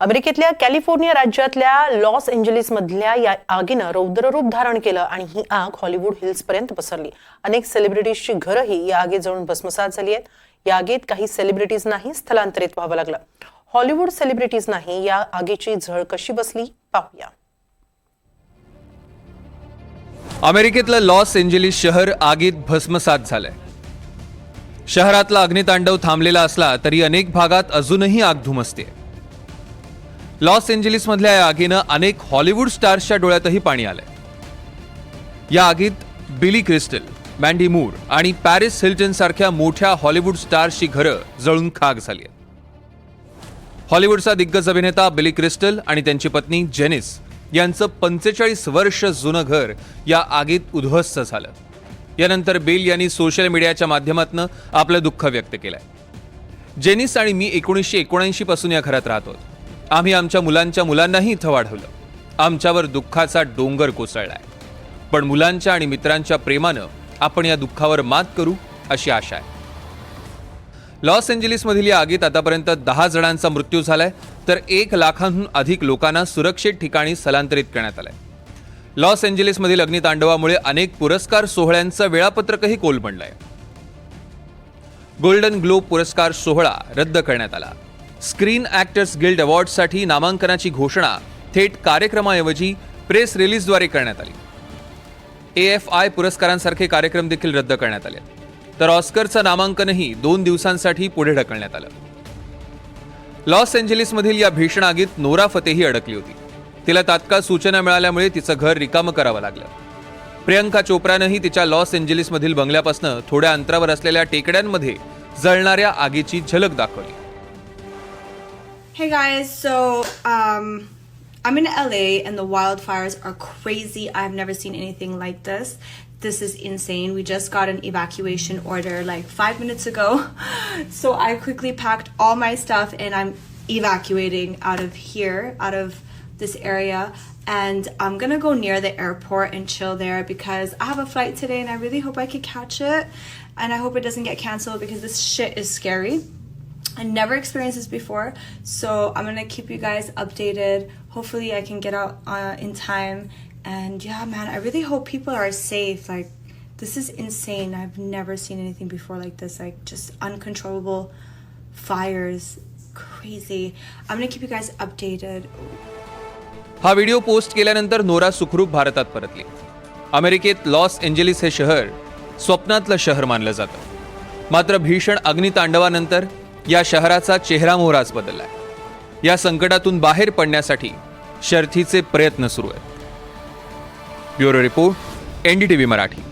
अमेरिकेतल्या कॅलिफोर्निया राज्यातल्या Los Angeles मधल्या या आगीनं रौद्ररूप धारण केलं आणि ही आग हॉलिवूड हिल्स पर्यंत पसरली. अनेक सेलिब्रिटीजची घरंही या आगीत जळून भस्मसात झाली आहेत. या आगीत काही सेलिब्रिटीजनाही स्थलांतरित व्हावं लागलं. हॉलिवूड सेलिब्रिटीजनाही या आगीची झळ कशी बसली पाहूया. अमेरिकेतलं लॉस एंजेलिस शहर आगीत भस्मसात झालंय. शहरातला अग्नितांडव थांबलेला असला तरी अनेक भागात अजूनही आग धुमसते लॉस एंजेलिसमधल्या या आगीनं अनेक हॉलिवूड स्टार्सच्या डोळ्यातही पाणी आलंय. या आगीत बिली क्रिस्टल मँडी मूर आणि पॅरिस हिल्टन सारख्या मोठ्या हॉलिवूड स्टार्सची घरं जळून खाक झाली आहेत. हॉलिवूडचा दिग्गज अभिनेता बिली क्रिस्टल आणि त्यांची पत्नी जेनिस यांचं पंचेचाळीस वर्ष जुनं घर या आगीत उद्ध्वस्त झालं. यानंतर बिल यांनी सोशल मीडियाच्या माध्यमातून आपलं दुःख व्यक्त केलंय. जेनिस आणि मी एकोणीसशे एकोणऐंशी पासून या घरात राहतो आम्ही आमच्या मुलांच्या मुलांनाही इथं वाढवलं. आमच्यावर दुःखाचा डोंगर कोसळलाय. पण मुलांच्या आणि मित्रांच्या प्रेमानं आपण या दुःखावर मात करू अशी आशा आहे. लॉस एंजलिसमधील या आगीत आतापर्यंत दहा जणांचा मृत्यू झालाय तर एक लाखांहून अधिक लोकांना सुरक्षित ठिकाणी स्थलांतरित करण्यात आलंय. लॉस एंजलिसमधील अग्नितांडवामुळे अनेक पुरस्कार सोहळ्यांचं वेळापत्रकही कोलमडलंय. गोल्डन ग्लोब पुरस्कार सोहळा रद्द करण्यात आला. स्क्रीन ॲक्टर्स गिल्ड अवॉर्डसाठी नामांकनाची घोषणा. थेट कार्यक्रमाऐवजी प्रेस रिलीजद्वारे करण्यात आली. ए एफ आय पुरस्कारांसारखे कार्यक्रम देखील रद्द करण्यात आले. तर ऑस्करचं नामांकनही दोन दिवसांसाठी पुढे ढकलण्यात आलं. लॉस एंजेलिसमधील या भीषण आगीत नोरा फतेही अडकली होती. तिला तात्काळ सूचना मिळाल्यामुळे तिचं घर रिकामं करावं लागलं. प्रियंका चोप्रानंही तिच्या लॉस एंजेलिसमधील बंगल्यापासून थोड्या अंतरावर असलेल्या टेकड्यांमध्ये जळणाऱ्या आगीची झलक दाखवली. Hey guys, so um, I'm in LA and the wildfires are crazy. I've never seen anything like this. This is insane. We just got an evacuation order like five minutes ago. So I quickly packed all my stuff and I'm evacuating out of here, out of this area. And I'm gonna go near the airport and chill there because I have a flight today and I really hope I can catch it. And I hope it doesn't get canceled because this shit is scary. I never experienced this before, so I'm gonna keep you guys updated. Hopefully, I can get out uh, in time. And yeah, man, I really hope people are safe. Like, this is insane. I've never seen anything before like this. Like, just uncontrollable fires. Crazy. I'm gonna keep you guys updated. हा video post केल्यानंतर Nora सुखरूप भारतात परतली अमेरिकेत Los Angeles हे शहर स्वप्नातलं शहर मानलं जातं मात्र भीषण अग्नितांडवानंतर या शहराचा चेहरा मोहराच आहे या संकटातून बाहेर पडण्यासाठी शर्थीचे प्रयत्न सुरू आहेत. Bureau report NDTV Marathi.